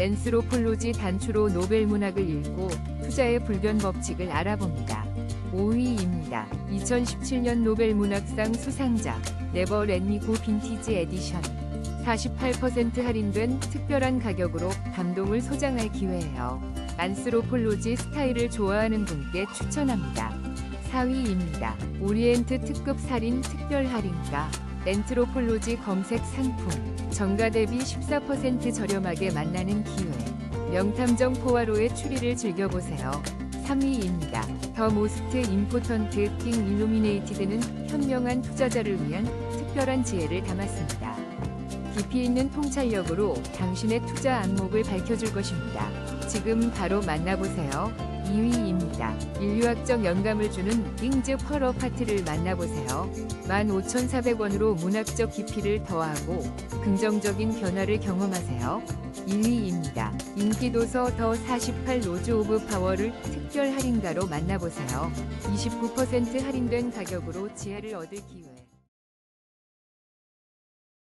랜스로폴로지 단추로 노벨 문학을 읽고 투자의 불변 법칙을 알아봅니다. 5위입니다. 2017년 노벨 문학상 수상자 네버 렛미고 빈티지 에디션 48% 할인된 특별한 가격으로 감동을 소장할 기회예요. 안스로폴로지 스타일을 좋아하는 분께 추천합니다. 4위입니다. 오리엔트 특급 살인 특별 할인가 렌트로폴로지 검색 상품 정가 대비 14% 저렴하게 만나는 기회 명탐정 포화로의 추리를 즐겨보세요. 3위입니다. 더 모스트 임포턴트 킹 일루미네이티드는 현명한 투자자를 위한 특별한 지혜를 담았습니다. 깊이 있는 통찰력으로 당신의 투자 안목을 밝혀줄 것입니다. 지금 바로 만나보세요. 2위입니다. 인류학적 영감을 주는 링즈 펄어 파트를 만나보세요. 15,400원으로 문학적 깊이를 더하고 긍정적인 변화를 경험하세요. 1위입니다. 인기도서 더 48 로즈 오브 파워를 특별 할인가로 만나보세요. 29% 할인된 가격으로 지혜를 얻을 기회.